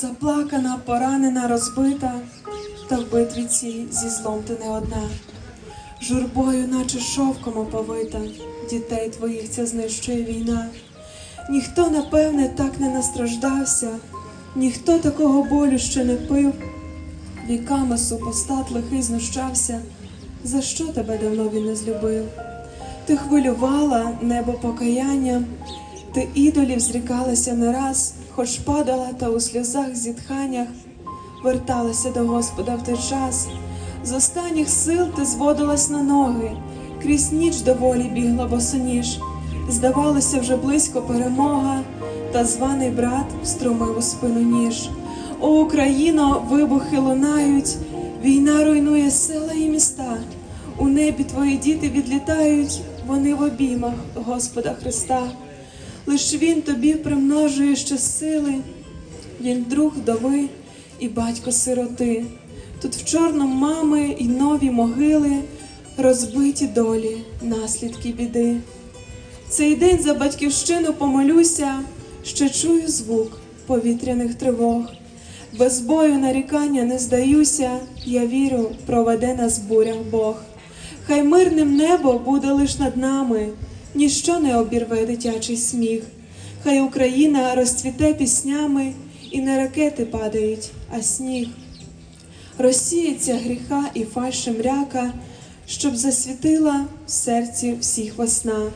Заплакана, поранена, розбита, та в битві цій зі злом ти не одна. Журбою, наче шовком оповита, дітей твоїх ця знищує війна. Ніхто, напевне, так не настраждався, ніхто такого болю ще не пив. Віками супостат лихий знущався, за що тебе давно він не злюбив? Ти хвилювала небо покаянням, ти ідолів зрікалася не раз, хоч падала та у сльозах зітханнях, верталася до Господа в той час. З останніх сил ти зводилась на ноги, крізь ніч доволі бігла босоніж. Здавалося, вже близько перемога, та званий брат струмив у спину ніж. О, Україно, вибухи лунають, війна руйнує села і міста. У небі твої діти відлітають, вони в обіймах Господа Христа. Лиш він тобі примножує щосили, він друг вдови і батько сироти. Тут в чорному мами і нові могили, розбиті долі, наслідки біди. Цей день за батьківщину помолюся, ще чую звук повітряних тривог. Без бою нарікання не здаюся, я вірю, проведе нас бурях Бог. Хай мирним небо буде лиш над нами, ніщо не обірве дитячий сміх. Хай Україна розцвіте піснями, і не ракети падають, а сніг. Розсіється гріха і фальши мряка, щоб засвітила в серці всіх весна.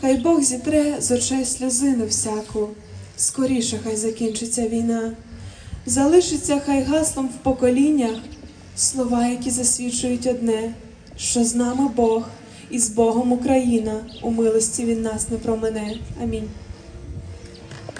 Хай Бог зітре з очей сльозину всяку, скоріше хай закінчиться війна. Залишиться хай гаслом в поколіннях слова, які засвідчують одне, що з нами Бог і з Богом Україна у милості він нас не промене. Амінь.